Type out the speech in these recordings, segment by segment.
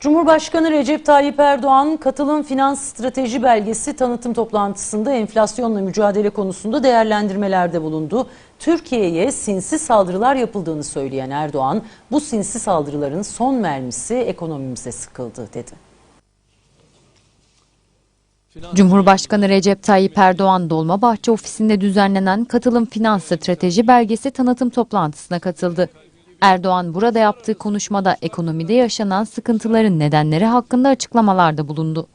Cumhurbaşkanı Recep Tayyip Erdoğan katılım finans strateji belgesi tanıtım toplantısında enflasyonla mücadele konusunda değerlendirmelerde bulundu. Türkiye'ye sinsi saldırılar yapıldığını söyleyen Erdoğan, bu sinsi saldırıların son mermisi ekonomimize sıkıldı dedi. Cumhurbaşkanı Recep Tayyip Erdoğan Dolmabahçe ofisinde düzenlenen Katılım Finans Strateji Belgesi tanıtım toplantısına katıldı. Erdoğan burada yaptığı konuşmada ekonomide yaşanan sıkıntıların nedenleri hakkında açıklamalarda bulundu.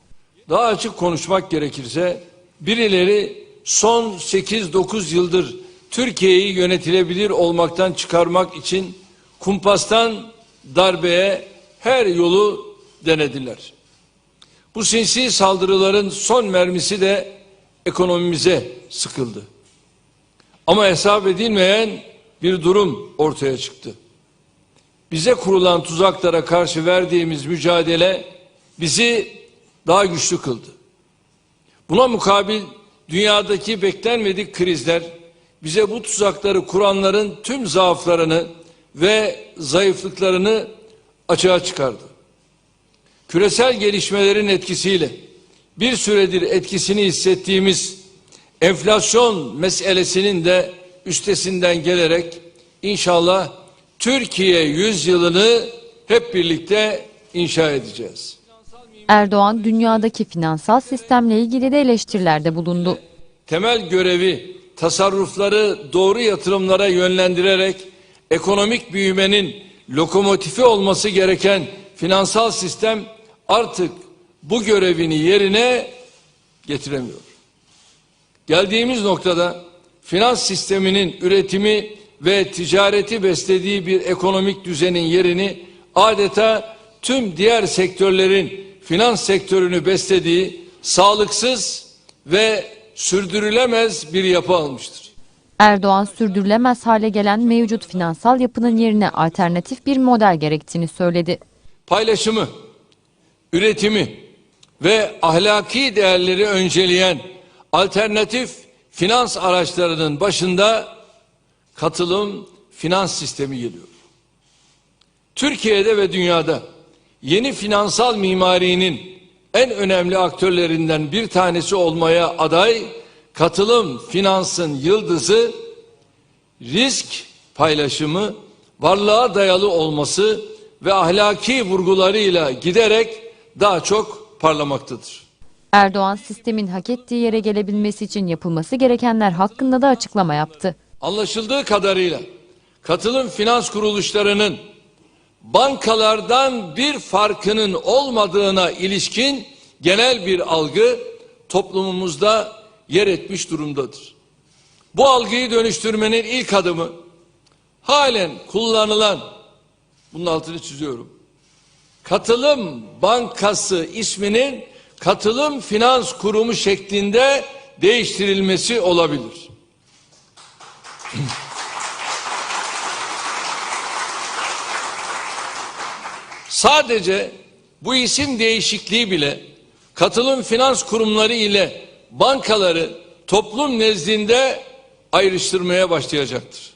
Daha açık konuşmak gerekirse birileri son 8-9 yıldır Türkiye'yi yönetilebilir olmaktan çıkarmak için kumpastan darbeye her yolu denediler. Bu sinsi saldırıların son mermisi de ekonomimize sıkıldı. Ama hesap edilmeyen bir durum ortaya çıktı. Bize kurulan tuzaklara karşı verdiğimiz mücadele bizi daha güçlü kıldı. Buna mukabil dünyadaki beklenmedik krizler bize bu tuzakları kuranların tüm zaaflarını ve zayıflıklarını açığa çıkardı. Küresel gelişmelerin etkisiyle bir süredir etkisini hissettiğimiz enflasyon meselesinin de üstesinden gelerek inşallah Türkiye yüzyılını hep birlikte inşa edeceğiz. Erdoğan dünyadaki finansal sistemle ilgili de eleştirilerde bulundu. temel görevi tasarrufları doğru yatırımlara yönlendirerek ekonomik büyümenin lokomotifi olması gereken finansal sistem artık bu görevini yerine getiremiyor. Geldiğimiz noktada finans sisteminin üretimi ve ticareti beslediği bir ekonomik düzenin yerini adeta tüm diğer sektörlerin finans sektörünü beslediği sağlıksız ve sürdürülemez bir yapı almıştır. Erdoğan sürdürülemez hale gelen mevcut finansal yapının yerine alternatif bir model gerektiğini söyledi. Paylaşımı, üretimi ve ahlaki değerleri önceleyen alternatif finans araçlarının başında katılım finans sistemi geliyor. Türkiye'de ve dünyada yeni finansal mimarinin en önemli aktörlerinden bir tanesi olmaya aday katılım finansın yıldızı risk paylaşımı, varlığa dayalı olması ve ahlaki vurgularıyla giderek daha çok parlamaktadır. Erdoğan sistemin hak ettiği yere gelebilmesi için yapılması gerekenler hakkında da açıklama yaptı. Anlaşıldığı kadarıyla katılım finans kuruluşlarının bankalardan bir farkının olmadığına ilişkin genel bir algı toplumumuzda yer etmiş durumdadır. Bu algıyı dönüştürmenin ilk adımı halen kullanılan bunun altını çiziyorum. Katılım Bankası isminin Katılım Finans Kurumu şeklinde değiştirilmesi olabilir. Sadece bu isim değişikliği bile katılım finans kurumları ile bankaları toplum nezdinde ayrıştırmaya başlayacaktır.